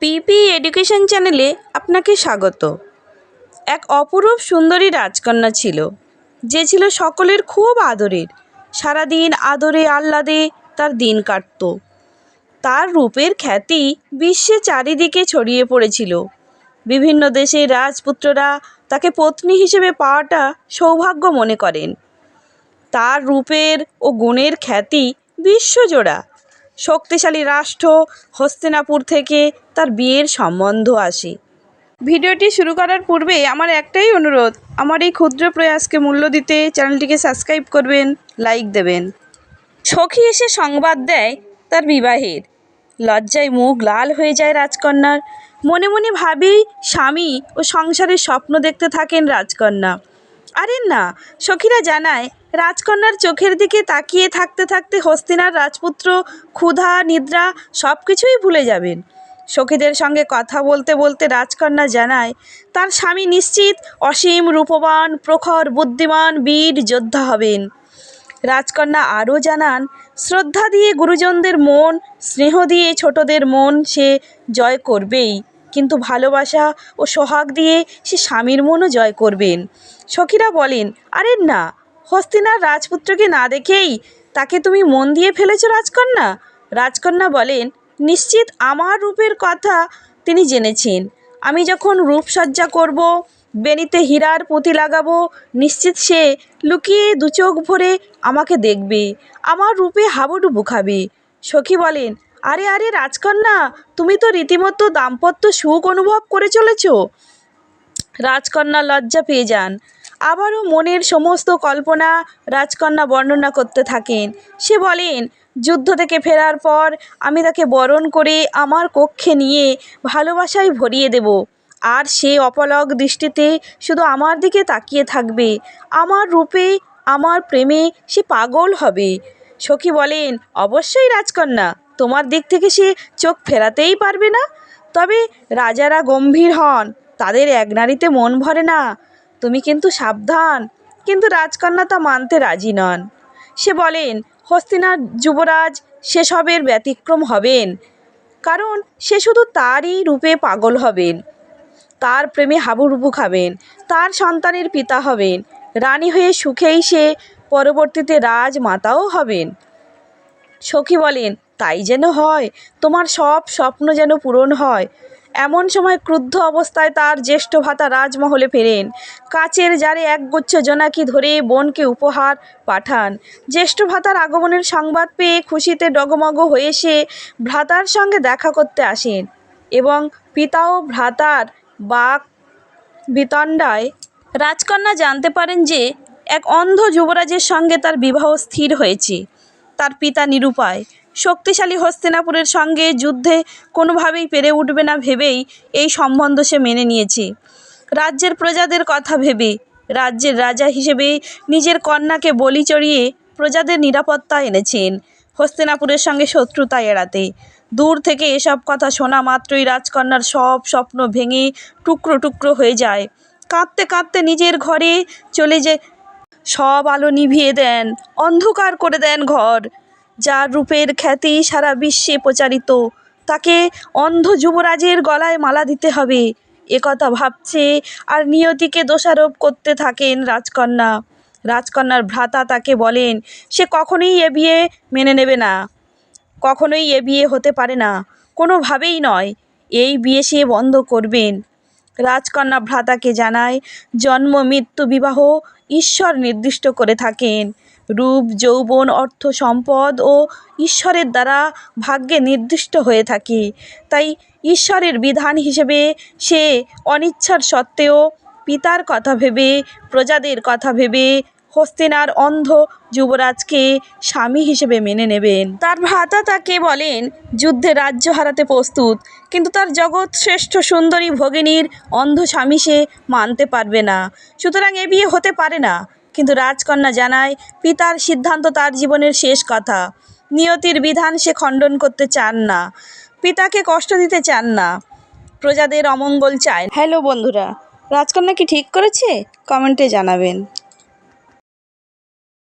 পিপি education চ্যানেলে আপনাকে স্বাগত। এক অপরূপ সুন্দরী রাজকন্যা ছিল। যে ছিল সকলের খুব আদরের। সারাদিন আদরে আহ্লাদে তার দিন কাটত। তার রূপের খ্যাতি বিশ্বে চারিদিকে ছড়িয়ে পড়েছিল। বিভিন্ন দেশের রাজপুত্ররা তাকে পত্নী হিসেবে পাওয়াটা সৌভাগ্য মনে করেন। তার রূপের ও গুণের খ্যাতি বিশ্বজোড়া। শক্তিশালী রাষ্ট্র হস্তিনাপুর থেকে তার বিয়ের সম্বন্ধ আসে। ভিডিওটি শুরু করার পূর্বে আমার একটাই অনুরোধ, আমার এই ক্ষুদ্র প্রয়াসকে মূল্য দিতে চ্যানেলটিকে সাবস্ক্রাইব করবেন, লাইক দেবেন। সখী এসে সংবাদ দেয় তার বিবাহের। লজ্জায় মুখ লাল হয়ে যায় রাজকন্যার। মনে মনে ভাবি স্বামী ও সংসারের স্বপ্ন দেখতে থাকেন রাজকন্যা। আরে না, সখীরা জানায় রাজকন্যার চোখের দিকে তাকিয়ে থাকতে থাকতে হস্তিনার রাজপুত্র, ক্ষুধা, নিদ্রা সব কিছুই ভুলে যাবেন। সখীদের সঙ্গে কথা বলতে বলতে রাজকন্যা জানায়, তার স্বামী নিশ্চিত অসীম রূপবান, প্রখর, বুদ্ধিমান, বীর যোদ্ধা হবেন। রাজকন্যা আরও জানান, শ্রদ্ধা দিয়ে গুরুজনদের মন, স্নেহ দিয়ে ছোটদের মন সে জয় করবেই। কিন্তু ভালোবাসা ও সোহাগ দিয়ে সে স্বামীর মনও জয় করবেন। সখীরা বলেন, আরে না হস্তিনার রাজপুত্রকে না দেখেই তাকে তুমি মন দিয়ে ফেলেছ রাজকন্যা? রাজকন্যা বলেন, নিশ্চিত আমার রূপের কথা তিনি জেনেছেন। আমি যখন রূপসজ্জা করব বেনিতে হীরার পুঁতি লাগাবো, নিশ্চিত সে লুকিয়ে দু চোখ ভরে আমাকে দেখবে, আমার রূপে হাবুডুবু খাবে। সখী বলেন, আরে আরে, রাজকন্যা, তুমি তো রীতিমতো দাম্পত্য সুখ অনুভব করে চলেছ। রাজকন্যা লজ্জা পেয়ে যান। আবারও মনের সমস্ত কল্পনা রাজকন্যা বর্ণনা করতে থাকেন। সে বলেন, যুদ্ধ থেকে ফেরার পর আমি তাকে বরণ করে আমার কক্ষে নিয়ে ভালোবাসায় ভরিয়ে দেব। আর সে অপলক দৃষ্টিতে শুধু আমার দিকে তাকিয়ে থাকবে। আমার রূপে, আমার প্রেমে সে পাগল হবে। সখী বলেন, অবশ্যই রাজকন্যা, তোমার দিক থেকে সে চোখ ফেরাতেই পারবে না। তবে রাজারা গম্ভীর হন, তাদের এক নারীতে মন ভরে না। তুমি কিন্তু সাবধান। কিন্তু রাজকন্যা তা মানতে রাজি নন। সে বলেন, হস্তিনার যুবরাজ সেসবের ব্যতিক্রম হবেন। কারণ সে শুধু তারই রূপে পাগল হবেন। তার প্রেমে হাবুডুবু খাবেন। তার সন্তানের পিতা হবেন। রানী হয়ে সুখেই সে পরবর্তীতে রাজমাতাও হবেন। সখী বলেন, তাই যেন হয়, তোমার সব স্বপ্ন যেন পূরণ হয়। এমন সময় ক্রুদ্ধ অবস্থায় তার জ্যেষ্ঠ ভাতা রাজমহলে ফেরেন। কাচের জারে একগুচ্ছ জোনাকি ধরে বোনকে উপহার পাঠান। জ্যেষ্ঠ ভাতার আগমনের সংবাদ পেয়ে খুশিতে ডগমগ হয়ে সে ভ্রাতার সঙ্গে দেখা করতে আসেন এবং পিতা ও ভ্রাতার বাক বিতণ্ডায় রাজকন্যা জানতে পারেন যে এক অন্ধ যুবরাজের সঙ্গে তার বিবাহ স্থির হয়েছে। তার পিতা নিরুপায়। শক্তিশালী হস্তিনাপুরের সঙ্গে যুদ্ধে কোনোভাবেই পেরে উঠবে না ভেবেই এই সম্বন্ধ সে মেনে নিয়েছে। রাজ্যের প্রজাদের কথা ভেবে, রাজ্যের রাজা হিসেবে নিজের কন্যাকে বলি চড়িয়ে প্রজাদের নিরাপত্তা এনেছেন হস্তিনাপুরের সঙ্গে শত্রুতা এড়াতে। দূর থেকে এসব কথা শোনা মাত্রই রাজকন্যার সব স্বপ্ন ভেঙে টুকরো টুকরো হয়ে যায়। কাঁদতে কাঁদতে নিজের ঘরে চলে যে সব আলো নিভিয়ে দেন, অন্ধকার করে দেন ঘর। যার রূপের খ্যাতি সারা বিশ্বে প্রচারিত। তাকে অন্ধ যুবরাজের গলায় মালা দিতে হবে। একথা ভাবছে আর নিয়তিকে দোষারোপ করতে থাকেন রাজকন্যা। রাজকন্যার ভ্রাতা তাকে বলেন, সে কখনোই এ বিয়ে মেনে নেবে না। কখনোই এ বিয়ে হতে পারে না। কোনোভাবেই নয়। এই বিয়ে সে বন্ধ করবেন। রাজকন্যা ভ্রাতাকে জানায়, জন্ম, মৃত্যু, বিবাহ ঈশ্বর নির্দিষ্ট করে থাকেন। রূপ, যৌবন, অর্থ, সম্পদ ও ঈশ্বরের দ্বারা ভাগ্যে নির্দিষ্ট হয়ে থাকে। তাই ঈশ্বরের বিধান হিসেবে সে অনিচ্ছার সত্ত্বেও পিতার কথা ভেবে, প্রজাদের কথা ভেবে হস্তিনার অন্ধ যুবরাজকে স্বামী হিসেবে মেনে নেবেন। তার ভ্রাতা তাকে বলেন, যুদ্ধে রাজ্য হারাতে প্রস্তুত, কিন্তু তার জগৎ শ্রেষ্ঠ সুন্দরী ভগিনীর অন্ধ স্বামী সে মানতে পারবে না। সুতরাং এ বিয়ে হতে পারে না। কিন্তু রাজকন্যা জানায়, পিতার সিদ্ধান্ত তার জীবনের শেষ কথা। নিয়তির বিধান সে খণ্ডন করতে চান না। পিতাকে কষ্ট দিতে চান না। প্রজাদের অমঙ্গল চায় হ্যালো বন্ধুরা, রাজকন্যা কি ঠিক করেছে? কমেন্টে জানাবেন।